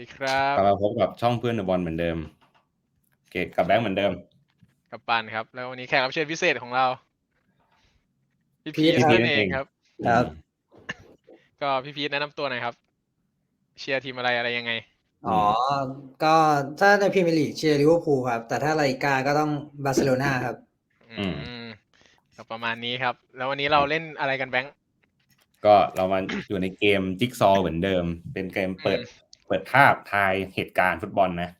ดีครับกลับมาพบกับช่องเพื่อนในบอลเหมือนเดิม เกตกับแบงค์เหมือนเดิม กับปันครับ แล้ววันนี้แขกรับเชิญพิเศษของเรา พี่พีพีททนั่นเองครับ ครับ ก็พี่พีทแนะนำตัวหน่อยครับ เชียร์ทีมอะไรอะไรยังไง อ๋อ ก็ถ้าในพรีเมียร์ลีกเชียร์ลิเวอร์พูลครับ แต่ถ้าลาลิกาก็ต้องบาร์เซโลนาครับ อืมก็ประมาณนี้ครับ แล้ววันนี้เราเล่นอะไรกันแบงค์ก็เรามาอยู่ในเกมจิ๊กซอว์เหมือนเดิม เป็นเกมเปิดอืม เปิดภาพทายเหตุการณ์ฟุตบอลนะ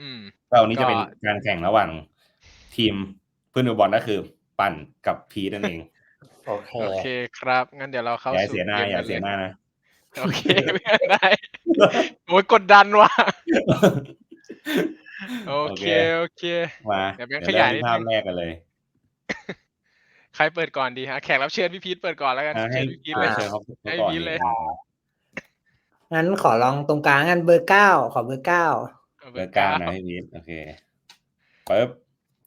อืมก็วันนี้ก็จะเป็นการแข่งระหว่างทีมเพื่อนในบอลก็คือ ปั่นกับพีทนั่นเอง โอเคโอเคครับ งั้นเดี๋ยวเราเข้าอย่าให้สู่เสียหน้าเกมอย่ากันเสียหเลยน้านะ โอเคเพื่อนได้โอ้ยกดดันว่ะโอเค โอเค มาเดี๋ยวแบงค์เดี๋ยวขยายเริ่มนิดที่ภาพนึงแรกกันเลย ใครเปิดก่อนดีฮะ แขกรับเชิญพี่พีทเปิดก่อนแล้วกันอะให้เชิญพี่พีทเลยเชิญเขาให้ก่อนพีทเลยอ่า งั้นขอลองตรงกลางกันเบอร์เก้าขอเบอร์เก้าเอาเบอร์เก้านะพี่พีทโอเคปึ๊บ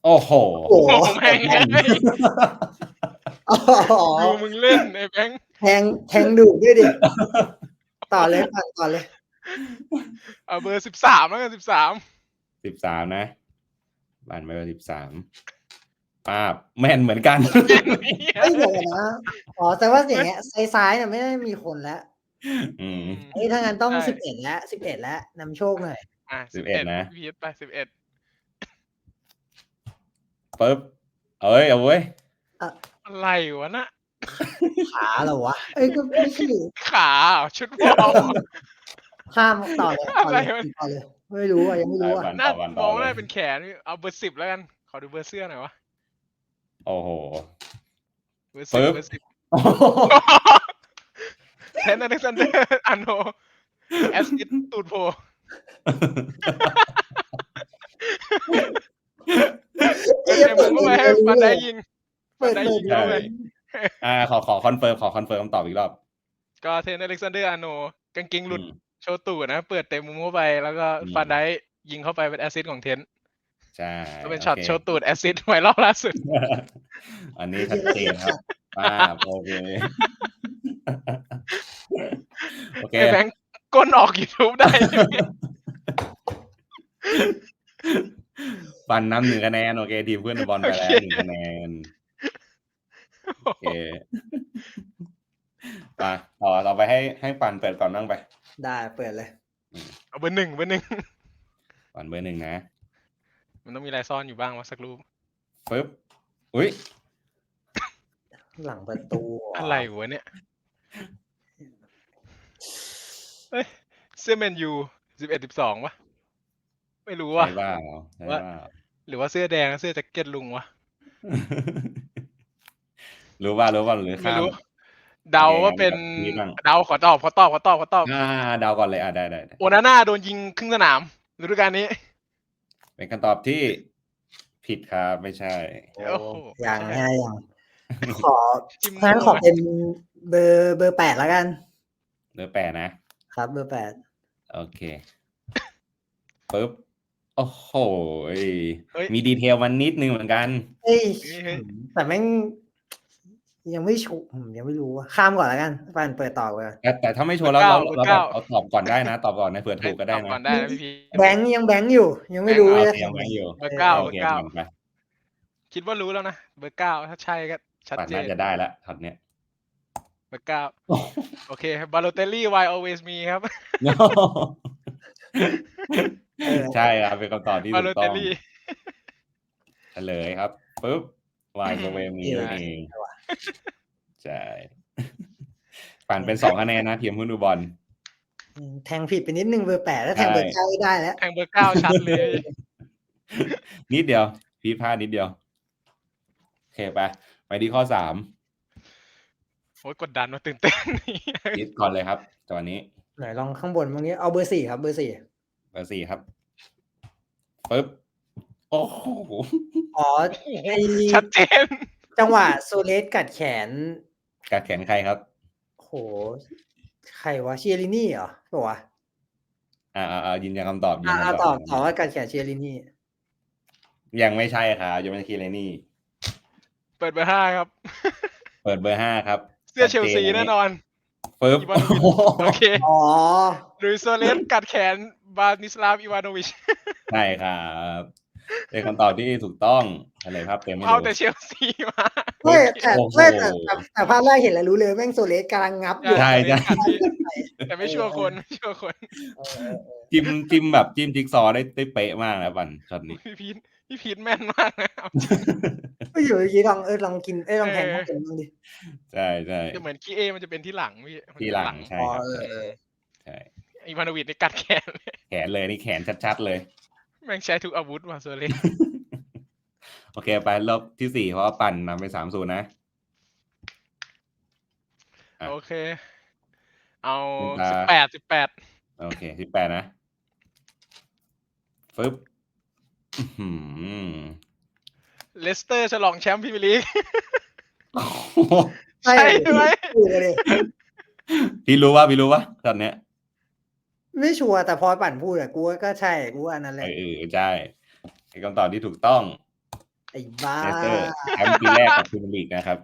โอ้โหโอ้โหโอ้โหแม่งเอ้ยอ๋อดูมึงเล่นไอ้แบงค์แทงแทงดุด้วยดิ ต่อเลยปั่นต่อเลย เอาเบอร์สิบสามแล้วกันสิบสามสิบสามนะบานไปว่าสิบสามป้าบแม่นเหมือนกันเอ้ยเดี๋ยวนะอ๋อแต่ว่าอย่างเงี้ยซ้ายๆเนี่ยไม่ได้มีคนแล้ว อืมเอ้ยถ้างั้นต้องใช่ สิบเอ็ดแล้วสิบเอ็ดแล้วนำโชคหน่อยอะสิสิบบเอ็เอ็ดดนะพี่พีทไปสิบเอ็ดปึ๊บเอ้ยเอาเว้ย อะไรวะน่ะขาเหรอวะเอ้ยก็ไม่ใช่ขาเหรอชุดบอล ข้ามต่อเลยต่อเลยอะไรวะ ต่อเลยไม่รู้อะยังไม่รู้อะปั่นน่าต่อปั่นมต่อองเลว่ายเป็นแขนนี่เอาเบอร์สิบแล้วกัน ขอดูเบอร์เสื้อหน่อยวะโอ้โห เบอร์สิบปึ๊บ เบอร์สิบเทนอเล็กซานเดอร์อันโนแอสซิดตูดโพเปิดในมุมเข้าไปให้ฟันได้ยิงเปิดได้เปิยิดงเลเข้าไปยอ่าขอขอคอนเฟิร์มขอคอนเฟิร์มคำตอบอีกรอบ ก็เทนอเล็กซานเดอร์อันโนกางเกงหลุดอืมโชว์ตูดนะ เปิดเต็มมุมเข้าไป แล้วก็อืมฟันได้ยิงเข้าไปเป็นแอสซิดของเทนใช่ก็เป็นช็อตโคโชว์ตูดแอสซิดไวรัลล่าสุด อันนี้ชัดเจนครับป้าบโอเค โอเคไอ้แบงค์ก้นออกยูทูบได้ ปันน้ำหนึ่งคะแนน โอเค ทีมเพื่อนบอลไปแล้วหนึ่งคะแนน โอเคมาต่อต่อไปให้ให้ปันเปิดก่อนบ้างไป ได้เปิดเลย เอาเบอร์หนึ่งเบอร์หนึ่งปันเบอร์หนึ่งนะ มันต้องมีอะไรซ่อนอยู่บ้างวะสักรูปปึ๊บ อุ้ยหลังประตู อะไรวะเนี่ย เฮ้ยเสื้อแมนยูสิบเอ็ดสิบสองวะไม่รู้ว่ะใช่บ้าเหรอใช่บ้าหรือว่าเสื้อแดงเสื้อแจ็คเก็ตลุงวะ รู้ว่ารู้ว่าหรือไม่ข้าม รู้ เดาว่าเป็นแบบนี้บ้าง เดาขอตอบขอตอบขอตอบขอตอบอ่าเดาวก่อนเลยอะได้ได้ได้โอนาน่าโดนยิงครึ่งสนามฤดูกาลนี้ เป็นคำตอบที่ผิดครับไม่ใช่ โอ้โอ้โหอย่างใช่ง่ายอย่าง ขอจิ้มงั้นขอเป็นเบอร์เบอร์แปดแล้วกัน เบอร์แปดนะ ครับ เบอร์แปดโอเคปึ๊บโอ้โหยเฮ้ย มีดีเทลมันนิดนึงเหมือนกัน เอ้ยเฮ้ย แต่แม่งยังไม่ชูอืมยังไม่รู้อะข้ามก่อนแล้วกันปันเปิดต่อไปก่อนแต่แต่ถ้าไม่ชัวร์แล้วเบอร์เราเก้าเราแบบเอาตอบก่อนได้นะ ตอบก่อนนะเผื่อถูกก็ได้ตอบนะก่อนได้นะพี่พีแบงค์ยังแบงค์อยู่ ยังไม่รู้โอเลยเคยังแบงค์อยู่เบอร์เก้าโอเคเบอร์เก้าผ่านไปคิดว่ารู้แล้วนะเบอร์เก้าถ้าใช่ก็ ชัดปัดเจน่านจะได้แล้วท็อตเนี้ยเบอร์เก้าโอเคบาโลเตลลี่ why always me ครับเออใช่ครับ เป็นคำตอบที่บาถูโลกเตต้ลองลี่เฉลยครับปึ๊บวายเวมีนั่นเองใช่ปั่นเป็นสองคะแนนนะทีมหุ้นดูบอลแทงผิดไปนิดนึงเบอร์แปดแล้วแทงใช่เบอร์เก้าไม่ได้แล้วแทงเบอร์เก้าชัดเลย นิดเดียว พีพลาดนิดเดียว โอเคไป ไปที่ข้อสามโอ้ยกดดันมาตื่นเต้นคิดก่อนเลยครับ ตอนนี้ไหนลองข้างบนเมื่อกี้เอาเบอร์สี่ครับ เบอร์สี่เบอร์สี่ครับปึ๊บโอ้โหอ๋อไอชัดเจน จังหวะโซเลสกัดแขน กัดแขนใครครับโหใครวะเชียรินี่เหรอเปล่าวะอ่าอ่าอ่ายืนยันคำตอบยืนอ่ายันอ่าคำตตออบบตอบว่ากัดแขนเชียรินี่ยังไม่ใช่ครับยังไม่ใช่คีเรนี่ เปิดเบอร์ห้าครับ เปิดเบอร์ห้าครับเสื้อเชลซีชัดจแน่นอนปึ๊บอีวานโนวิชโอเคอ๋อลุยโซเลสกัดแขนบานิสลาฟอีวานโนวิชใช่ครับเป็นคำตอบที่ถูกต้องเฉลยภาพเต็มให้เอาดูแต่เชลซีมาไม่แต่โอ้โหไม่แต่แต่แต่ภาพแรกเห็นแล้วรู้เลยแม่งโซเลสกำลังงับอยู่ใช่ใช่แต่ไม่ชัวร์คนไม่ชัวร์คนเออเออเออจิ้มจิ้มแบบจิ้มจิ๊กซอว์ได้ได้เป๊ะมากนะบันช็อตนี้พี่พีท พี่พีทแม่นมากนะครับไม่อยู่เมื่อกี้ลองเออลองกินเอ้ยลองแทงเออข้าวเค็มบ้างดิใช่ใช่จะเหมือนคีเอมันจะเป็นที่หลังพี่มันจะทีเป็นหลังใช่อ๋อครับเออเออใช่อีวานโนวิชในกัดแขน แขนเลยนี่แขนชัดๆเลย แม่งใช้ทุกอาวุธว่ะโซเลสโอเคไปรอบที่สี่เพราะว่าปั่นนำไปสามศูนย์นะอะโอเค เอาเวลาสิบแปดสิบแปดโอเคที่แปดนะฟึบอื้อหือ เลสเตอร์ฉลองแชมป์พรีเมียร์ลีกใช่ใช่ไหมถูกเลยพี่รู้ว่าพี่รู้ว่าตอนเนี้ย ไม่ชัวร์แต่พอปั่นพูดอะกูว่าก็ใช่กูว่าอันนั้นแหเอละอเออใช่เป็นคำตอบที่ถูกต้องไอ้บ้าเลสเตอร์แชมป์ปีแรกกับพรีเมียร์ลีกนะครับ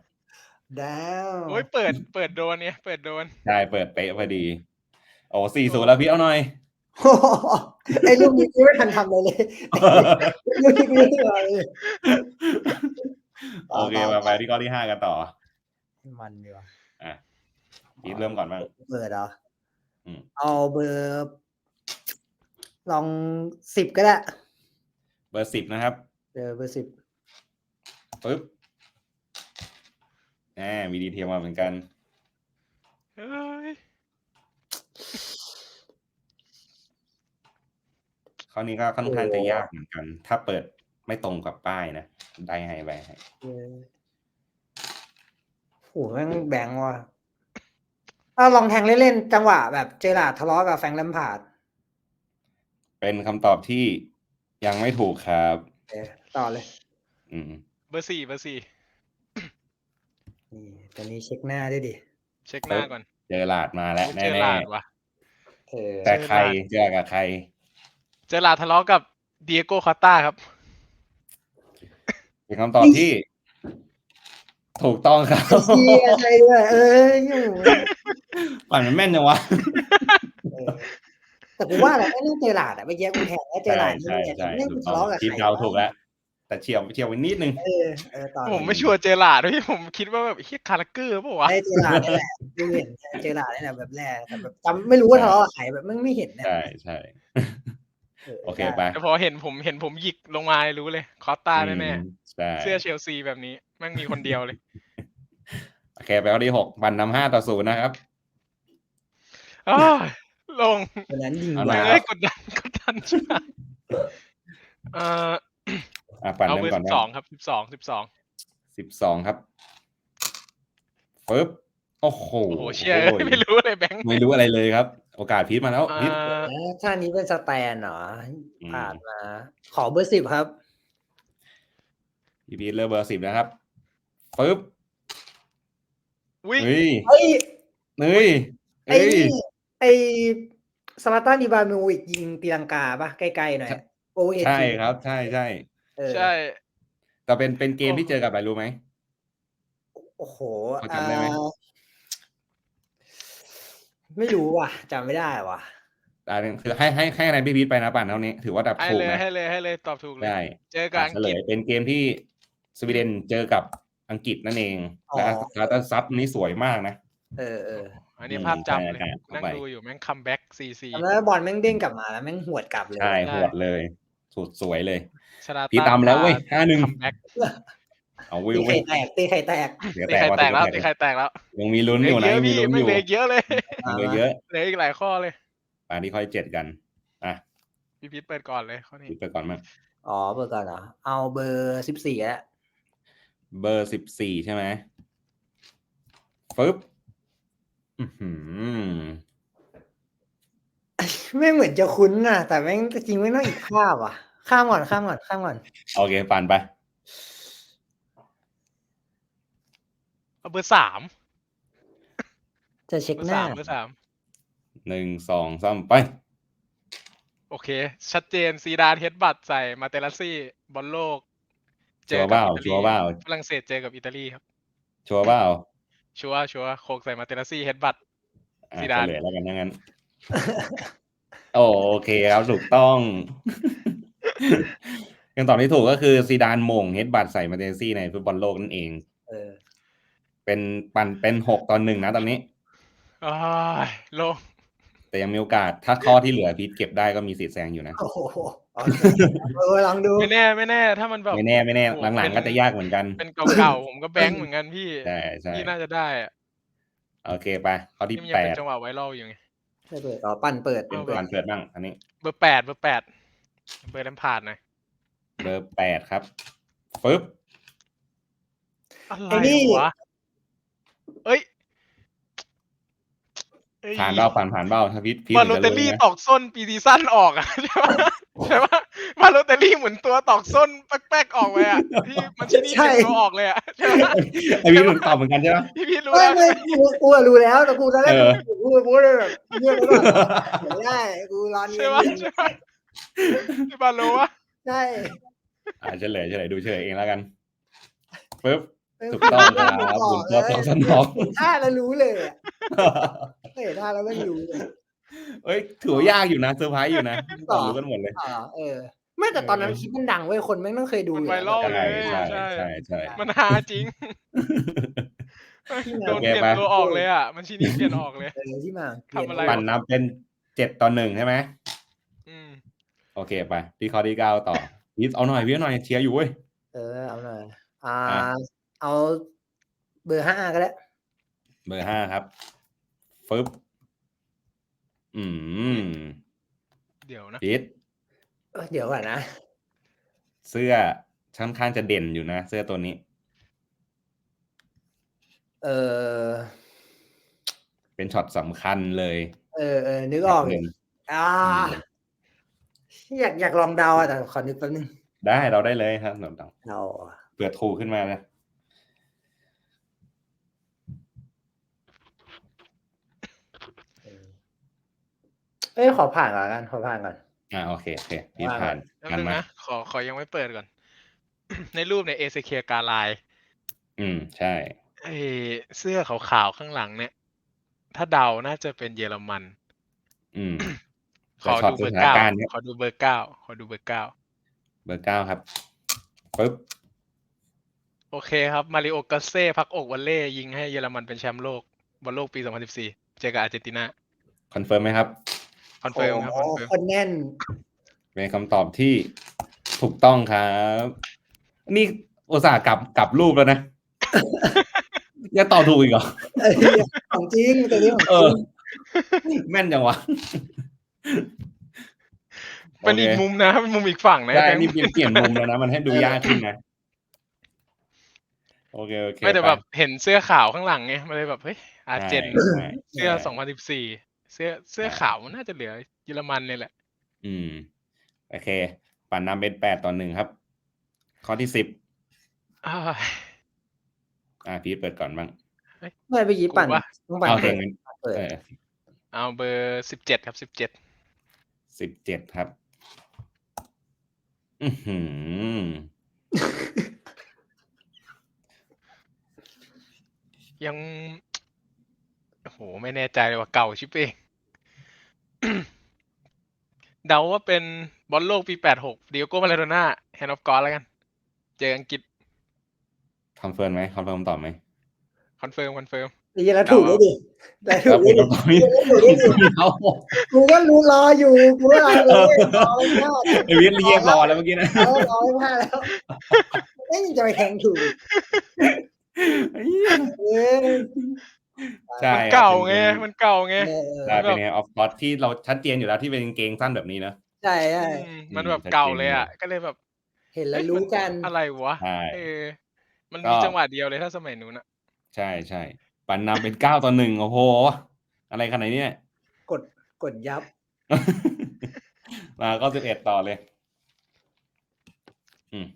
ดาวโอ้ยเปิดเปิดโดนเนี่ย เปิดโดนใช่เปิดเป๊ะพอดี โอ้สี่ศูนย์แล้วพี่เอาหน่อยโอ้โห ไอ้ลูกนี้กูไม่ทันทำอะไรเลยลูกนี้กูไม่ทันทำอะไรเลยโอเคมาไปที่ข้อที่ห้ากันต่อ มันดีว่ะอะพีทเริ่มก่อนบ้างเบอร์เหรออมเอาเบอร์ ลองสิบก็ได้เบอร์สิบนะครับเบอร์เบอร์สิบปึ๊บแหมมีดีเทลมาเหมือนกันเฮ้ย ข้อนี้ก็ค่อนข้างจะยากเหมือนกัน ถ้าเปิดไม่ตรงกับป้ายนะได้ให้ไปให้เออโหแม่งแบงว่ะเอาลองแทงเล่นๆจังหวะแบบเจอราร์ดทะเลาะกับแฟรงค์แลมพาร์ดเป็นคำตอบที่ยังไม่ถูกครับโอเคต่อเลย อืมเบอร์สี่เบอร์สี่นี่ตอนนี้เช็คหน้าด้วยดิ เช็คหน้าก่อน เจอหลาดมาแล้วเจอแน่ลาดว่ะเออๆแต่ใครเจอกับใครเจอลาดทะเลาะกับเดียโก้คอตตาครับ เป็นคำตอบที่ ถูกต้องครับเชียใช่ด้วยเอออยู่ปั่นมันแม่นจังวะเออแต่กูว่าแหละไม่ต้องเจอราร์ดอะเมื่อกี้กูแทงแล้วเจอใช่ราร์ดใช่นี่ใช่ไม่ถูกทะต้องเลาะกับใครทีมเราถูกแล้วแต่เฉียวเฉียวไปนิดนึงเออเออต่อผมไม่ชัวร์เจอลาดด้วยผมคิดว่าแบบเฮียคาราเกอร์เปล่าวะได้เจอราร์ดนี่แหละกูเห็นเจอราร์ดนี่แหละแบบแรกแต่แบบจำไม่รู้ว่าทะเลาะกับใครแบบมึงไม่เห็นนะใช่ใช่ โอเคไปแต่พอเห็นผมเห็นผมหยิกลงมารู้เลย คอตตาแน่อืมใช่ๆเสื้อเชลซีแบบนี้แม่งมีคนเดียวเลย โอเคไปข้อที่หกบันนำห้าต่อศูนย์นะครับอ้าวลงวันนั้นยิงเอาว่ะหน่เอ้อยยกดดันกดดันใช่ไหมเอ่ออะปั่นเอาเริ่มเบอร์ก่อนสิบสองครับสิบสองสิบสองสิบสองครับปึ๊บโอ้โหโอ้โหเชียร์ไม่รู้เลยแบงค์ไม่รู้อะไรเลยครับ โอกาสพีทมาแล้วอ่พีทาแล้วถ้านี้เป็นสแตนเหรออืมผ่านมา ขอเบอร์สิบครับพี่พีทเริ่มเบอร์สิบนะครับปึ๊บวิ่งเฮ้ยเฮ้ยเฮ้ยไอ้เฮ้ยนี่ไอ้สมาร์ตันอีบามิวิกยิงตีลังกาปะใกล้ๆหน่อยโอเอใช่ครับ ใช่ใช่ใช่แต่เป็นเป็นเกมที่เจอกับอะไรรู้ไหมโอ้โหพอจำได้ไหมอ่า ไม่รู้ว่ะจำไม่ได้ว่ะอ่าคือให้ให้ให้คะแนนพี่พีทไปนะปั่นเท่านี้ ถือว่าดับให้ถูกเลยนะให้เลยให้เลยตอบถูกเลย ได้เจอกับอังเฉกลฤษยเป็นเกมที่สวีเดนเจอกับอังกฤษนั่นเองอ๋อ แล้วแล้วก็ซับนี้สวยมากนะ เออเอออันนี้อืมภาพจำเลยใช่ครับนั่งเข้าไปดูอยู่แม่งคัมแบ็กซีซีจำได้ว่าบอลแม่งเด้งกลับมาแล้วแม่งหวดกลับเลยใช่ได้หวดเลย สุดสวยเลยชราพี่ตามแล้วเว้ยห้าหนึ่งคัมแบ็ก เอาวิตีวไข่เว้ยแตกตีไข่แตกเดี๋ยวตีแตกใครว่าแตกแล้วตีตีใครแตกแล้วยังมีลุ้นเหอลืยู่อนะเยอะยังมีพี่ลุ้นไม่อยู่เหลืออีกเยอะเลยยังเหลือเยอะเหลืออีกหลายข้อเลยป่านนี้ค่อยเจ็ดกันอะพี่พีทเปิดก่อนเลยข้อนี้ปิดไปก่อนมั้งอ๋อเบอร์ก่อนเหรอเอาเบอร์สิบสี่แล้วเบอร์สิบสี่ใช่ไหมฟึบอื้อหือแม่งเหมือนจะคุ้นน่ะแต่แม่งจริงไม่ต้องอีกข้ามว่ะ ข้ามก่อนข้ามก่อนข้ามก่อนโอเคปั่นไป เอาเบอร์สามจะเช็คเบอร์หน้า สามเบอร์สามหนึ่งสองสามไป โอเค ชัดเจนซีดานเฮดบัตใส่มาเตลัสซี่บอลโลกชัวร์เปล่าอิตชัวร์เปล่า ฝรั่งเศสเจอกับอิตาลีครับ ชัวร์เปล่าชัวร์ชัวร์โคกใส่มาเตลัสซี่เฮดบัต อะซีดาน เฉลยแล้วกันนะงั้น โอโอเคครับถูกต้อง คำตอบที่ถูกก็คือซีดานโมงเฮดบัตใส่มาเตนซี่ในฟุตบอลโลกนั่นเอง เออ เป็นปันเป็นหกตอนหนึ่งนะตอนนี้อ้ายโลงแต่ยังมีโอกาส ถ้าข้อที่เหลือพีทเก็บได้ก็มีสิทธิ์แซงอยู่นะโอ้โหโอเคเออลองดูไม่แน่ไม่แน่ ถ้ามันแบบไม่แน่ไม่แน่โอ้โหหลังเป็นๆก็จะยากเหมือนกัน เป็นเก่าๆผมก็แบงค์เหมือนกันพี่ใช่ใช่พี่น่าจะได้อะโอเคไปข้อที่นี่มันยัแปงเป็นดจังหวะไวรัลอยู่ไงไม่เปิดอ๋อปั่นเปิดเอาเปิดการเปิดบ้างอันนี้ เบอร์แปดเบอร์แปดเบอร์แลมพาร์ดหน่อยเบอร์แปดครับปึ๊บอะไรไอ้นี่วะ เอ้ยเอ้ยผ่านเบ้าผ่านผ่านเบ้าถ้าพีทพีทบาถึโลงเตจะลรู้ลี่นะตอกส้นปีซีซั่นออกอะใช่ปะใช่ปะบาโลเตลลี่เหมือนตัวตอกส้นแป๊กๆออกไปอะที่มันชินี่เป็นตัวออกเลยอะใช่ปะไอพีทถึงตอบเหมือนกันใช่ไหมพี่พี่รู้ไม่แล้วไม่กูกูอะรู้แล้วแต่กูตอนแรกเออกูกูกูเลยแบบเงียบไปก่อนไม่ได้กูรอนเงีใช่ยบปะใช่ปะที่บาโลวะใช่อ่าเฉลยเฉลยดูเฉลยเองแล้วกันปึ๊บเออ ถูกต้องครับบุญตัวตองสนองเห็นท่าแล้วรู้เลยอะเห็นท่าแล้วไม่รู้เลยเอ้ยถือว่ายากอยู่นะเซอร์ไพรส์อยู่นะตอบรู้กันหมดเลยอ๋อเออไม่แต่ตอนนั้นคลิปมันดังเว้ยคนไม่ต้องเคยดูมันอยู่ไวรัลใช่เลยใช่ใช่ใช่ใช่มันฮาจริงโดนเปลี่ยนตัวออกเลยอะมันชินี่เปลี่ยนออกเลยเออที่มาทำอะไรปั่นนำเป็นเจ็ดต่อหนึ่งใช่ไหมอืมโอเคไปที่ข้อที่เก้าต่อพีทเอาหน่อยพีทเอาหน่อยเชียร์อยู่เว้ยเออเอาหน่อยอ่าอะ เอาเบอร์ห้าก็ได้เบอร์ห้าครับฟึบอืมเดี๋ยวนะพีทเออเดี๋ยวก่อนนะ เสื้อค่อนข้างจะเด่นอยู่นะ เสื้อตัวนี้ เออเป็นช็อตสำคัญเลยเออเออนึกออกหเลนึ่ยงอ่าอยากอยากลองเดาอะแต่ขอนึกแป๊บนึงได้เราได้เลยครับเราเดาอะเผื่อถูกขึ้นมานะ เออ เอ้ยขอผ่านก่อนละกันขอผ่านก่อน อ่าโอเคโอเคพีทว่าผ่านแป๊บกันนึงมานะขอขอยังไม่เปิดก่อน ในรูปเนี่ยเอเซเคียกาลายอืมใช่ ไอเสื้อขาวๆข้างหลังเนี่ย ถ้าเดาน่าจะเป็นเยอรมัน อืม ขอแต่ช็อตดูเบอร์สถานเก้าการณ์เนี่ย ขอดูเบอร์เก้าขอดูเบอร์เก้าเบอร์เก้าครับปึ๊บโอเคครับมาริโอกาเซ่พักอกวอลเล่ยิงให้เยอรมันเป็นแชมป์โลกบอลโลกปี 2014 เจอกับอาร์เจนตินาคอนเฟิร์มไหมครับ คอนเฟิร์มครับคโอ้อนโหเฟิร์มคนแน่นเป็นคำตอบที่ถูกต้องครับ นี่อุตส่าห์กลับกลับรูปแล้วนะยังตอบถูกอีกเหรอเออของจริงตัวนี้ของเอจอริงแม่นจังวะเป็นอีกโคมุมนะเป็นมุมอีกฝั่งนะได้แบงค์นี่เปลี่ยนเปลี่ยนมุมแล้วนะ มันให้ดูยากขึ้นนะโอเคโอเคไม่แต่ปแบบเห็นเสื้อขาวข้างหลังไงมันเลยแบบเฮ้ยอาร์เจนใช่เสื้อใช่2014 เสื้อเสื้อขาวมันน่าจะเหลือเยอรมันเนี่ยแหละ อืม โอเค ปั่นนำเป็นแปดต่อหนึ่งครับ ข้อที่สิบอ้ายอ่าพีทเปิดก่อนบ้างไม่ไปยีปั่นกูว่าต้องปั่นเอาเพลเปิงดนั้นเปิดเออเอาเบอร์สิบเจ็ดครับสิบเจ็ดสิบเจ็ดครับ อือหือยังโอ้โห ไม่แน่ใจเลยว่าเก่าชิบเอง เดาว่าเป็นบอลโลกปีแปดหกดิโอโกมาเลโดน่าแฮนด์ออฟกอแล้วกัน เจออังกฤษคอนเฟิร์มไหมคอนเฟิร์มตอบไหมคอนเฟิร์มคอนเฟิร์มไอ้เหี้ยแล้วถูกด้วยดิแต่ถูแล้วกเป็ด้วยนดิคำตอบที่ถูกด้วยดิเอากูก็รู้รออยู่กูก็รอเลยรอไม่พลาดไอวิทย์เรียบรอแล้วเมื่อกี้นะเออรอไม่พลาดแล้วเอ้ยยังจะไปแทงถูก อีกไอ้เหี้ยเออใช่มันครับเก่าป็นไง มันเก่าไงเออเออใช่เป็นไงออฟคอร์สที่เราชัดเจนอยู่แล้วที่เป็นกางเกงสั้นแบบนี้นะใช่ใช่อืมมันอืมแบบชัดเก่าเจนเลยอะอยู่ก็เลยแบบ เห็นแล้วเอ๊ะรู้มันกันอะไรวะใช่เออมันก็มีจังหวะเดียวเลยถ้าสมัยนู้นอะใช่ใช่ปั่นนำเป็นเก้าต่อหนึ่งโอ้โห อะไรขนาดนี้เนี่ยกดกดยับ มาก็สิบเอ็ดต่อเลย อืม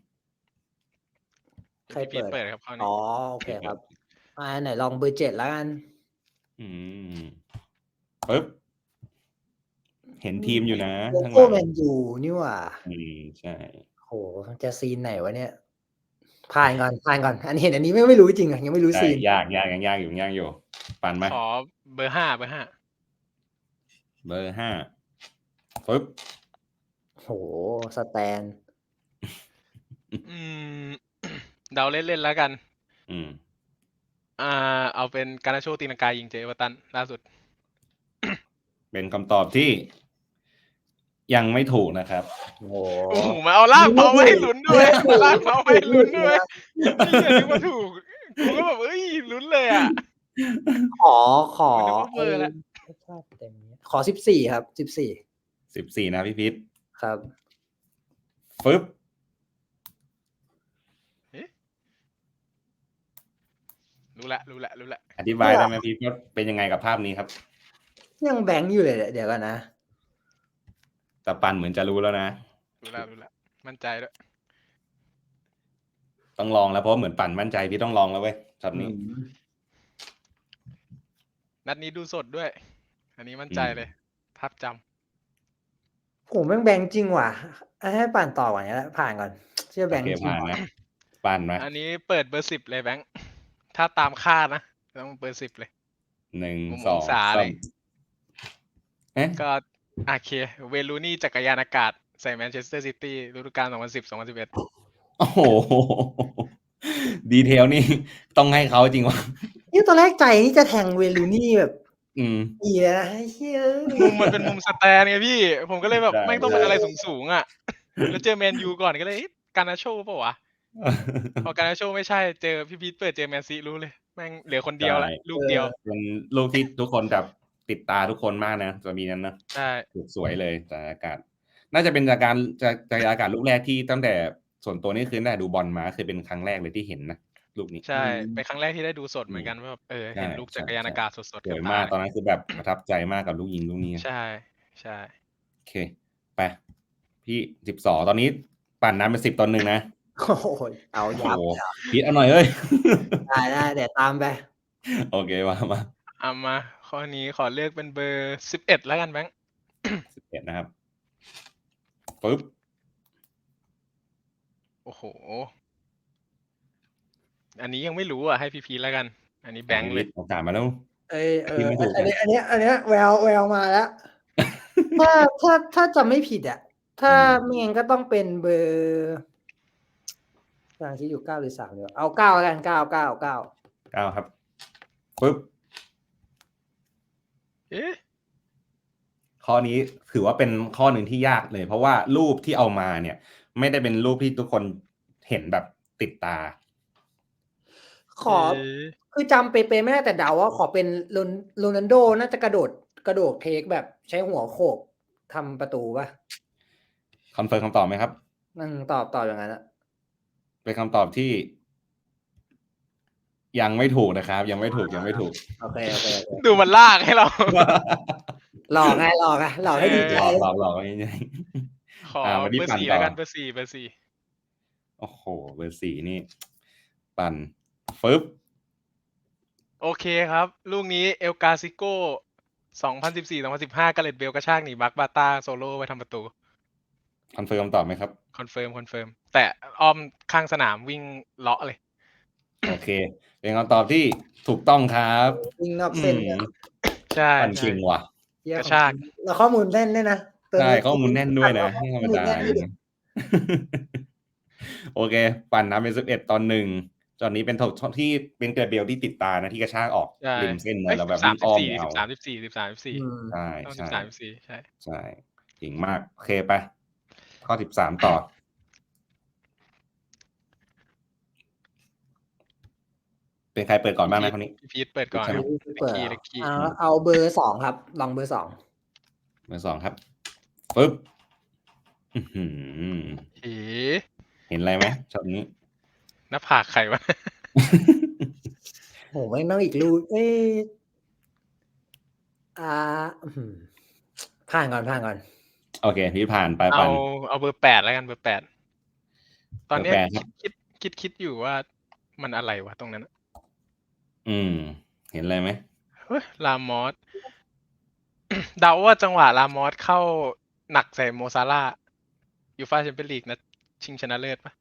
ใครพี่เปิดเปิดครับคราวนี้อ๋อโอเคครับ อ่าไหนลองเบอร์เจ็ดแล้วกัน อืมปึ๊บเห็นทีมอยู่นะโลข้างหโก้ลังแมนยูนี่หว่า อืมใช่ โหจะซีนไหนวะเนี่ย ผ่านก่อนผ่านก่อน อันนี้เห็นอันนี้ไม่ไม่รู้จริงอะยังไม่รู้ใช่ซีนยากยากยังยากอยู่ยังยากอยู่ปั่นไหมขอเบอร์ห้าเบอร์ห้าเบอร์ห้าปึ๊บโหสแตนอืม เดาเล่นๆแล้วกัน อืม อ่า เอาเป็นการนาโชตีนังกายิงเจเอเวอร์ตันล่าสุด เป็นคำตอบที่ ยังไม่ถูกนะครับ โอ้โหโอ้โหมาเอาลากเมาไม่ให้ลุ้นด้วยมาลากเมาไม่ให้ลุ้นด้วยนี่อย่านึกว่าถูกกูก็แบบเอ้ยลุ้นเลยอะ ขอขอนึกว่าเบอร์ละไม่ทราบเต็มนี้ขอสิบสี่ครับสิบสี่สิบสี่นะพี่พิษครับ ฟึบ รู้ละรู้ละรู้ละอธิบายได้ไหมพี่ว่าเป็นยังไงกับภาพนี้ครับ ยังแบงค์อยู่เลยเดี๋ยวกันนะ แต่ปันเหมือนจะรู้แล้วนะ รู้ละรู้ละมั่นใจด้วยต้องลองแล้วเพราะเหมือนปั่นมั่นใจพี่ต้องลองแล้วเว้ยช็อตนี้ นัดนี้ดูสดด้วย อันนี้มั่นใจอืมเลย ภาพจำผมแม่งแบงค์จริงว่ะให้ป่านต่อก่อนเนี้ยผ่านก่อน เชื่อแบโองค์เคจริง ผ่านว่ะนะปั่นมาอันนี้เปิดเบอร์สิบเลยแบงค์ ถ้าตามคาดนะต้องเบอร์สิบเลย หนึ่งมุมสององศาสาเลมย เอ๊ะก็โอเค เวลูนี่จักรยานอากาศ ใส่แมนเชสเตอร์ซิตี้ฤดูกาล 2010 2011 โอ้โห ดีเทลนี่ต้องให้เขาจริงวะนี่ตอนแรกใจนี่จะแทงเวลูนี่แบบอืมอีเลยนะเฮ้ยมุมมันเป็นมุมสแตนไงพี่ ผมก็เลยแบบได้ไม่งต้องเป็นอะไรสูงๆอะ แล้วเจอแมนยูก่อนก็เลยเอ๊ะการนาโชเปล่าวะ พอการนาโชไม่ใช่เจอพี่พีทเปิดเจอแมนซีรู้เลยแม่งเหลือคนเดียวละใช่ลูกเดียวเป็นลูกที่ทุกคนแบบติดตาทุกคนมากนะจะมีนั้นนะใช่ถูกสวยเลยจากอากาศ น่าจะเป็นจากการจากจากอากาศลูกแรกที่ตั้งแต่ส่วนตัวนี่คือตั้งแต่ดูบอลมาเคยเป็นครั้งแรกเลยที่เห็นนะลูกนี้ใช่เป็นครั้งแรกที่ได้ดูสดเหมือนกันว่าแบบเออใช่เห็นลูกจักรยานใช่อากาศสดๆสกับวยตมากตอนนั้นคือแบบประทับใจมากกับลูกยิงลูกนี้ใช่ใช่โอเคไปพี่สิบสองตอนนี้ปั่นน้ำเป็นสิบตอนหนึ่งนะ โอ้โหเอาโอ้ยับโหพีทเอาหน่อยเอ้ยได้ได้เดี๋ยวตามไป โอเคมามาเอามา ข้อนี้ขอเลือกเป็นเบอร์สิบเอ็ดแล้วกันแบงค์สิบเอ็ดนะครับปึ๊บโอ้โห อันนี้ยังไม่รู้อะให้พี่พีทแล้วกัน อันนี้แบงค์เลยโอกาสมาแล้วเอ้ยเออที่ไม่ถูกอันนี้อันนี้อันนี้แววแววมาแล้วถ้าถ้าถ้าจำไม่ผิดอะ ถ้าอืมไม่งั้นก็ต้องเป็นเบอร์ กำลังคิดอยู่เก้าหรือสามเดียวเอาเก้าแล้วกันเก้าเก้าเก้าเก้าครับปึ๊บเอ๊ะข้อนี้ถือว่าเป็นข้อหนึ่งที่ยากเลย เพราะว่ารูปที่เอามาเนี่ย ไม่ได้เป็นรูปที่ทุกคนเห็นแบบติดตา ขอเอ๊ะคือจำเป๊ะๆไม่ได้แต่เดาว่าขอเป็นโรนโรนัลโดน่าจะกระโดดกระโดดเทคแบบใช้หัวโขกทำประตูป่ะคอนเฟิร์มคำตอบไหมครับอืมตอบตอบอย่างนั้นอะ เป็นคำตอบที่ ยังไม่ถูกนะครับ ยังไม่ถูกยังไม่ถูกโอเคโอเคโอเคดูมันลากให้เรา หลอกไงหลอกไงหลอกให้ดีใจหลอกหลอกหลอกง่ายขออ่าวันนี้เบอร์ปั่นสี่ต่อแล้วกันเบอร์สี่เบอร์สี่ๆโอ้โหเบอร์สี่นี่ ปั่นฟึบโอเคครับ ลูกนี้เอลกาซิโก้สองพันสิบสี่สองพันสิบห้ากาเลตเบลกระชากหนีบักบาตาโซโล่ไปทำประตู คอนเฟิร์มคำตอบไหมครับ คอนเฟิร์มคอนเฟิร์มแต่อ้อมข้างสนามวิ่งเลาะเลย โอเค เป็นคำตอบที่ถูกต้องครับยิงนอกเส้นเนี่ยอืมใช่ปั่นใช่เก่งว่ะเยี่ยมกระชาก แล้วข้อมูลแน่นด้วยนะตัวใช่นี้ข้อมูลแน่นด้วยนะไม่ธรรมดาข้อลแน่นด้วยโอเค ปั่นน้ำเป็นสิบเอ็ดตอนหนึ่งตอนนี้เป็นทดที่เป็นเกรดเบลที่ติดตานะที่กระชากออกใช่ริมเส้นเลเอ้ยยแล้วแบบสามวิ่งสิอ้บอมสี่เอาสิบสามสิบสี่สิบสามสิบสี่อืมใช่ต้องสิใช่บสามสิบสี่ใช่ใช่เก่งมาก โอเคไป ข้อสิบสามต่อ เป็นใครเปิดก่อนบ้างนะคนนี้ พี่พีทเปิดก่อนใช่ไหมเปิดเล็กขี้เอาเอาเบอร์สองครับ ลองเบอร์สองเบอร์สองครับปึ๊บอื้อหือเอ๋เห็นอะไรไหมช็อตนี้หน้าผากใครวะโหไม่ต้องอีกรูเอ้ยอ่าอื้อหือผ่านก่อนผ่านก่อน โอเค พี่ผ่านไปเอาปันเอาเบอร์แปดแล้วกันเบอร์แปดตอนเนี้ยเบอร์แปดครับคิดคิดคิดอยู่ว่ามันอะไรวะตรงนั้นอะอืม เห็นอะไรไหมเฮ้ยลามอสเดาว่าจังหวะลามอสเข้าหนักใส่โมซาร่าห์ยูฟ่าแชมเปี้ยนลีกนะชิงชนะเลิศปะ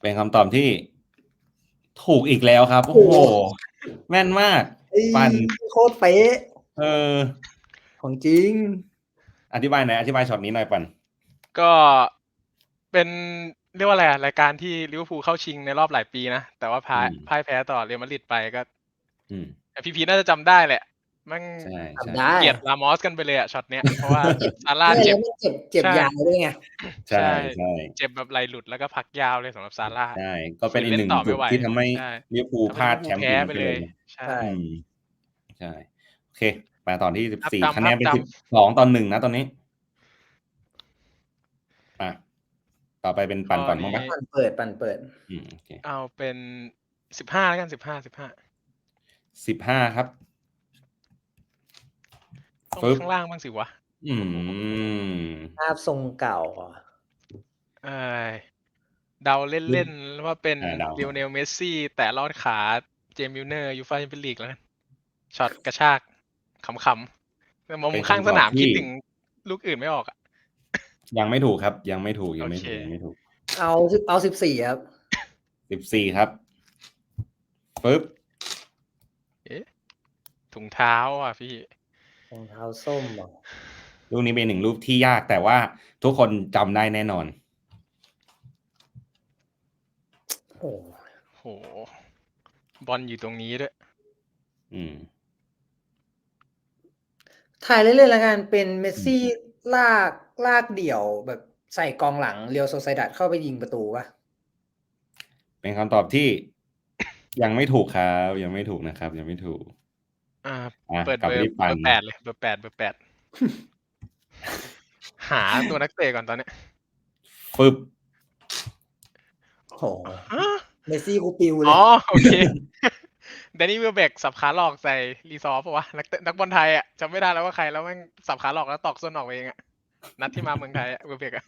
เป็นคำตอบที่ถูกอีกแล้วครับ โอ้โห แม่นมากเอ้ยปั่นโคตรเป๊ะเออ ของจริง อธิบายหน่อยอธิบายช็อตนี้หน่อยปันก็เป็นเรียกว่าอะไรอะรายการที่ลิเวอร์พูลเข้าชิงในรอบหลายปีนะ แต่ว่าพ่ายอืมพ่ายแพ้ต่อเรอัลมาดริดไปก็ อืมแต่พีพีน่าจะจำได้แหละมันใช่ใช่ทำได้เกลียดลามอสกันไปเลยอะช็อตเนี้ยเพราะว่าซาร่าไม่เจ็แล้บวมันเจ็บเจ็บใช่ยาวด้วยไงใช่ใช่เจ็บแบบไหลหลุดแล้วก็พักยาวเลยสำหรับซาร่าใช่ก็เป็นอีกหนึ่งเล่นต่อไม่จุดไหวที่ทำให้ใช่ลิเวอร์พูลพลาดแชมป์แพ้ลีกไปไปเลเลยยใช่ใช่อืมใช่โอเค มาตอนที่สิบสี่นับตามคะแนนเป็นนับสิบตามสองตอนหนึ่งนะตอนนี้อะต่อไปเป็นปั่นก่อนมั้างปะปั่นเปิดปั่นเปิดอืมโอเคเอาเป็นสิบห้าแล้วกันสิบห้าสิบห้าสิบห้าครับต้องปึ๊บข้างล่างบ้างสิวะอืมภาพทรงเก่าอะเอ้ยเดาเล่นๆว่าเป็นอ่าเดาลิโอเนลเมสซี่ แต่ลอดขาเจมส์มิลเนอร์ยูฟ่าแชมเปี้ยนลีกแล้วกันช็อตกระชาก ขำๆแต่มองข้างสนามคิดถึงลูกอื่นไม่ออกอะยังไม่ถูกครับ ยังไม่ถูกยังไม่ถูกโอเคยังไม่ถูก เอาสิบเอาสิบสี่ครับสิบสี่ครับปึ๊บถุงเท้าอะพี่รองเท้าส้มเหรอรูปนี้เป็นหนึ่งรูปที่ยากแต่ว่าทุกคนจำได้แน่นอน โอ้โห บอลอยู่ตรงนี้ด้วย อืม ถ่ายเล่นๆแล้วกันเป็นเมสซี่ลากลากเดี่ยวแบบใส่กองหลังเรียวโซไซดัดเข้าไปยิงประตูปะเป็นคำตอบที่ ยังไม่ถูกครับ ยังไม่ถูกนะครับ ยังไม่ถูก อ่า อะเปิดกลับเบไปอร์ที่เบปัอนร์แปดเลยเบอร์แปดเบอร์แปดหาตัวนักเตะก่อนตอนเนี้ยฟึบโอ้โหฮะเมสซี่กูปิวเลยอ๋อโอเค แดนนี่วิลเบกสับขาหลอกใส่รีซอร์ปะวะนักเตะนักบอลไทยอะจำไม่ได้แล้วว่าใครแล้วแม่งสับขาหลอกแล้วตอกส้นออกไปเองอะนัดที่มาเมืองไทยอะวิลเบกอะ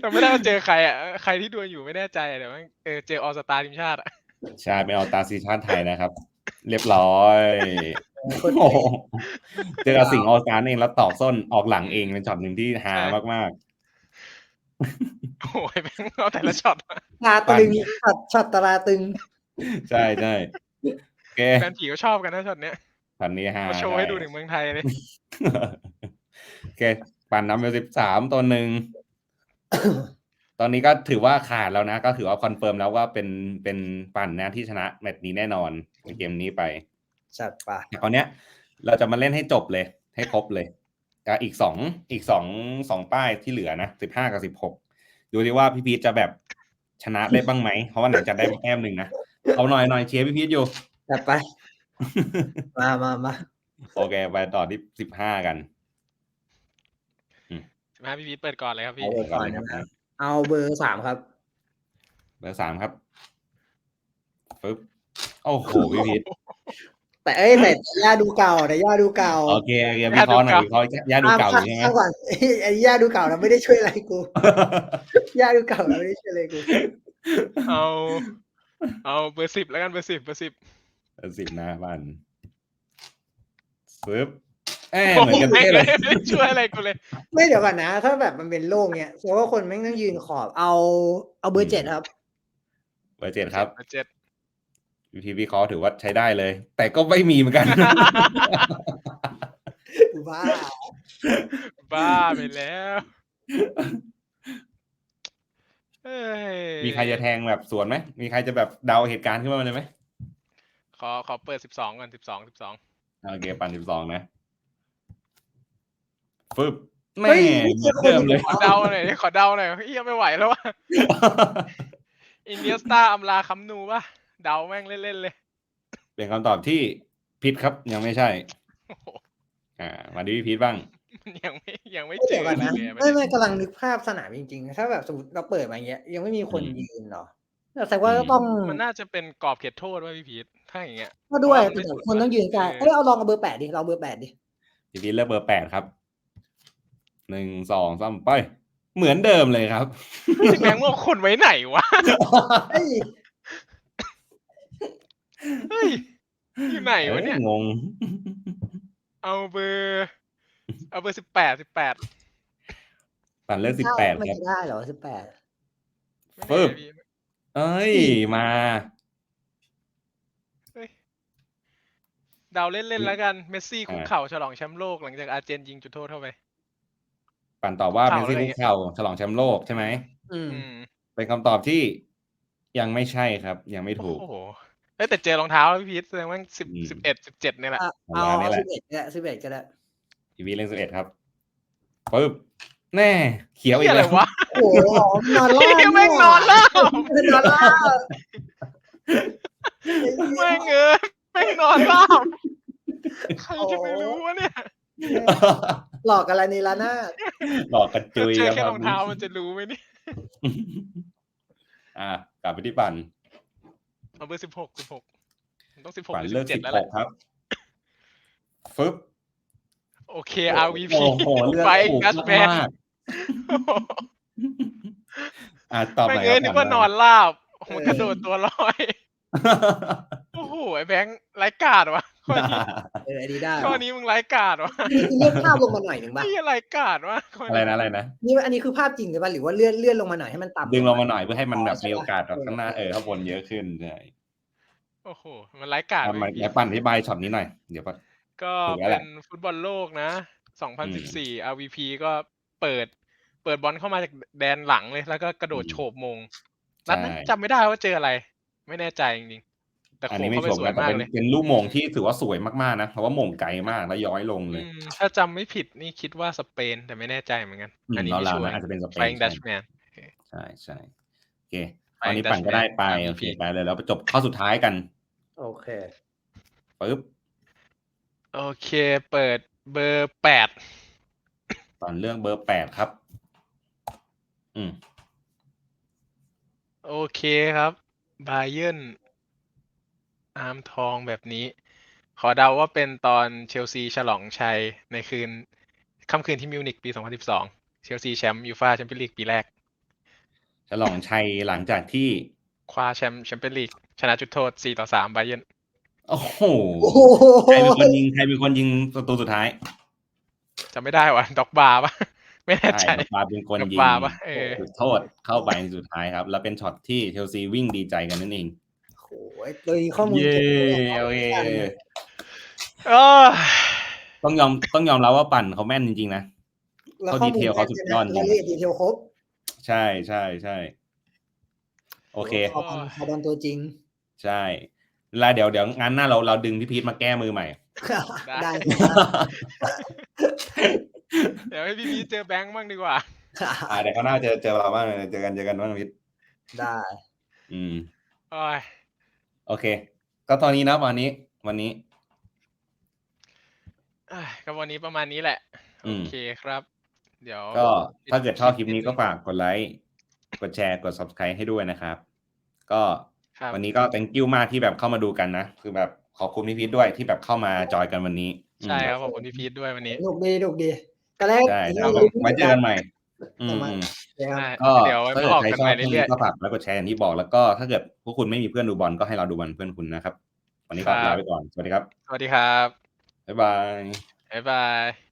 จำไม่ได้ว่าเจอใครอะใครที่ดูอยู่ไม่แน่ใจอะเดี๋ยวแม่งเออเจอออสตาทีมชาติอะใช่เป็นเอาตาซีชาติไทยนะครับ เรียบร้อยโคตรโอ้โหเจอกับสิงห์ออสการเองแล้วตอกส้นออกหลังเองเป็นช็อตหนึ่งที่ฮามากโอ้ยแม่งเอาแต่ละช็อตมาตราตรึงช็อตช็อตตราตึงๆ ใช่ใช่โอเคแฟนผีก็ชอบกันนะช็อตเนี้ยพันนี้ฮามาโชว์ให้ดูได้ถึงเมืองไทยเลยโอเคปั่นนำไปสิบสามตัวหนึ่งตอนนี้ก็ถือว่าขาดแล้วนะ ก็ถือว่าคอนเฟิร์มแล้วว่าเป็นเป็นปั่นนะที่ชนะแมตช์นี้แน่นอนในเกมนี้ไปจัดปะแต่คราวเนี้ย เราจะมาเล่นให้จบเลย ให้ครบเลยอะอีกสองอีกสองสองป้ายที่เหลือนะสิบห้ากับสิบหกดูดิว่าพี่พีทจะแบบชนะได้บ้างไหมเพราะว่าไหนจะได้แต้มหนึ่งนะ เอาหน่อยหน่อยเชียร์พี่พีทอยู่จัดไป มามามาโอเคไปต่อที่สิบห้ากันสิบห้าพี่พีทเปิดก่อนเลยครับพี่เอาเบอร์ก่อนนะครับเอาเบอร์สามครับ เบอร์สามครับปึ๊บโอ้โหพี่พีทแต่เอ้ยแต่ย่าดูเก่าแต่ย่าดูเก่าโอเคโอเควิเคราะห์หน่อยวิเคราะห์ย่าดูเก่าอยู่ใช่ไหมข้างก่อนไอ้ย่าดูเก่านะไม่ได้ช่วยอะไรกูย่าดูเก่านะไม่ได้ช่วยอะไรกูเอา เอาเบอร์สิบแล้วกันเบอร์สิบเบอร์สิบเบอร์สิบนะบ้านปึ๊บเอ้ยเหมือนกันโอ้โหเท่เลยไม่ได้ช่วยอะไรกูเลย ไม่เดี๋ยวก่อนนะ ถ้าแบบมันเป็นโล่งเนี้ยแสดงว่าคนแม่งต้องยืนขอบเอาเอาเบอร์เจ็ดครับ เบอร์เจ็ดครับเบอร์เจ็ดวิธีวิเคราะห์ถือว่าใช้ได้เลย แต่ก็ไม่มีเหมือนกัน บ้า บ้าไปแล้วเอ้ย มีใครจะแทงแบบสวนไหม มีใครจะแบบเดาเหตุการณ์ขึ้นมาเลยไหม ขอขอเปิดสิบสองก่อนสิบสองสิบสองโอเคปั่นสิบสองนะฟึบเฮ้แม่ยเหมือนเดิมเลย ขอเดาหน่อยดิขอเดาหน่อยเฮียไม่ไหวแล้วว่ะอินเดียสตาอัมลาคัมนูป่ะ เดาแม่งเล่นๆเลย เป็นคำตอบที่ผิดครับยังไม่ใช่โอ้โหอ่า มาดูพี่พีทบ้างมัน ยังไม่ยังไม่ไม่เจเดี๋ยอวก่อนนะเลยอะไม่ไม่กำลังนึกภาพสนามจริงๆ ถ้าแบบสมมติเราเปิดมาอย่างเงี้ย ยังไม่มีคนอืมยืนเหรอแต่แสดงว่าอืมก็ต้องมันน่าจะเป็นกรอบเขตโทษว่าพี่พีทถ้าอย่างเงี้ย ก็ด้วยเพราะว่ามันไม่แต่สุดคนต้องยืนกลางเออเอ้ยเอาลองเอาเบอร์แปดดิลองเบอร์แปดดิพี่พีทเลือกเบอร์แปดครับหนึ่งสองสามไป เหมือนเดิมเลยครับแม่งว่าคนไว้ไหนวะ เฮ้ยเฮ้ย อยู่ไหนวะเนี่ยอ้งง เอาเบอร์ เอาเบอร์สิบแปดสิบแปดปั่นเลือกสิบแปดมันครับ จะได้เหรอสิบแปดปึ๊บ เอ้ยมาเฮ้ยเดาเล่นๆแล้วกัน เมสซี่คุกอ่าเข่าฉลองแชมป์โลกหลังจากอาร์เจนยิงจุดโทษเข้าไป ปั่นตอบว่าเข่าเมสซี่อะไรคุเงี้กยเข่าฉลองแชมป์โลกใช่ไหมอืมอืมเป็นคำตอบที่ยังไม่ใช่ครับ ยังไม่ถูก โอ้โหเอ้ยแต่เจอรองเท้าแล้วพี่พีทแสดงว่าสิบอืม สิบเอ็ดสิบเจ็ดเนี่ยแหละอะประเอามาณนี้แหละสิบเอ็ดก็ได้สิบเอ็ดก็ได้ ทีวีเลนสิบเอ็ดครับปึ๊บแน่เขียวอีเหี้ยกอะไรแล้ววะโอ้โหนอนล่าเหี้ยแม่งนอนล่านอนล่าแม่งเอ้ยแม่งนอนราบใครจะไปรู้วะเนี่ยหลอกอะไรนี่ละหน้าดหลอกกระจุยเจอคแค่รับรองเท้ามันจะรู้ไหมเนี่ยอะกลับไปที่ปั่นเอาเบอร์สิบหกสิบหกต้องสิบหกปั่นหรือเลืสิอกบเจ็สิดบแล้วหแหละกครับฟึบ โอเค RVP โอ้โหเลือกไฟถูกกัสแมนมากๆอะตอบหแม่น่งอยเอ้ยคนึรับกว่านอนราบมันกระโดดตัวลอย โอ้โหไอ้แบงค์ไร้กาดวะข้อนี้เอออันนี้ได้ข้อนี้มึงไร้กาดวะนี่คือเลื่อนภาพลงมาหน่อยหนึ่งป่ะนี่อะไรกาดวะข้อะไรนะอะไรนะนี่อันนี้คือภาพจริงหรือป่ะหรือว่าเลื่อนเลื่อนลงมาหน่อยให้มันต่ำดึงลงมาหน่อยเพื่อให้มันแบบอ๋อใช่มีปะโอกาสแบบข้างหน้าเออข้างบนเยอะขึ้นใช่โอ้โหมันไร้กาดทำไมเว้ยพี่แล้วปั่นอธิบายช็อตนี้หน่อยเดี๋ยวก่อน ก็ถูกแล้วแหเป็ละนฟุตบอลโลกนะ 2014 RVP ก็เปิด เปิดบอลเข้ามาจากแดนหลังเลย แล้วก็กระโดดโฉบมง นัดนั้นจำไม่ได้ว่าเจออะไร ไม่แน่ใจจริงๆ แต่อันโขนี้งไม่เข้าไปชมสวยนะแต่มากเป็นเลย เป็นลูกโมงที่ถือว่าสวยมากๆนะ เพราะว่าโมงไกลมากแล้วย้อยลงเลยอืมถ้าจำไม่ผิดนี่คิดว่าสเปน แต่ไม่แน่ใจเหมือนกันอืมอันนี้เราไม่ลาชัวร์นะอาจจะเป็นสเปน Flying ใช่ Dutchman ใช่ใช่โอเคต Flying อนนี้ปั่นก็ได้ไป Dutchman โอเคไปเลยแล้วไปจบข้อสุดท้ายกัน โอเคปึ๊บ โอเคเปิดเบอร์แปดตอนเรื่องเบอร์แปดครับ อืม โอเคครับบาเย r n นอาร์มทองแบบนี้ ขอเดาว่าเป็นตอนเชลซีฉลองชัยในคืนค่ำคืนที่มิวนิกปี 2012 เชลซีแชมป์ยูฟาแชมเปี้ยนลีกปีแรก ฉลองชัยหลังจากที่คว้าแชมป์แชมเปี้ยนลีกชนะจุดโทษ 4 ต่อ 3 บาเย r n น โอ้โหโอ้โหใครเป็นคนยิงใครเป็นคนยิงประตูสุดท้ายจำไม่ได้ว่ะด็อกบาร์ปะไม่แน่ใจใช่บาเป็นคนกับยิงบาปะเออจุดโทษเข้าไปในสุดท้ายครับ แล้วเป็นช็อตที่เชลซีวิ่งดีใจกันนั่นเองโอ้โหโดยข้อมูลเย้เก็บไว้โอเคเออต้องยอมต้องยอมรับว่าปั่นเขาแม่นจริงๆนะแล้วเขาข้อดีมูเทลลเขาสุดยอดจริงรายละเอียดดีเทลครบ ใช่ใช่ใช่โอเคขอบอลขอบอลตัวจริง ใช่ แล้วเดี๋ยวเดี๋ยวงานหน้าเราเราดึงพี่พีทมาแก้มือใหม่ ได้ ได้ เดี๋ยวให้พี่พีชเจอแบงค์บ้างดีกว่า อ่าเดี๋ยวเขาวหน้าเจอเจอเราบ้างเจอกันเจอกันบ้างพีทได้ อืม โอ้ยโอเค ก็ตอนนี้นะวันนี้ วันนี้ เอ้ยก็วันนี้ประมาณนี้แหละ อืโอม เคครับ เดี๋ยวก็ถ้าเกิดชอบคลิปนี้ก็ฝากกดไลค์ กดแชร์ กด subscribe ให้ด้วยนะครับ ก็ครับ วันนี้ก็ thank you มากที่แบบเข้ามาดูกันนะ คือแบบขอบคุณพี่พีทด้วยที่แบบเข้ามาจอยกันวันนี้อืมใช่ครับขอบคุณพี่พีทด้วยวันนี้หนุกดีหนุกดีตอนแรกใช่ครับผมไว้เจอกันใหม่อืมอืมนะครับได้ก็เดี๋ยวถ้ามาเกิดออกใครกันชอใหบม่คลิปเรื่อยนี้ก็ฝากแล้วกดแชร์อย่างที่บอกแล้วก็ถ้าเกิดพวกคุณไม่มีเพื่อนดูบอลก็ให้เราดูบอลเพื่อนคุณนะครับ วันนี้ก็ครับลาไปก่อน สวัสดีครับๆสวัสดีครับ บ๊ายบาย บ๊ายบาย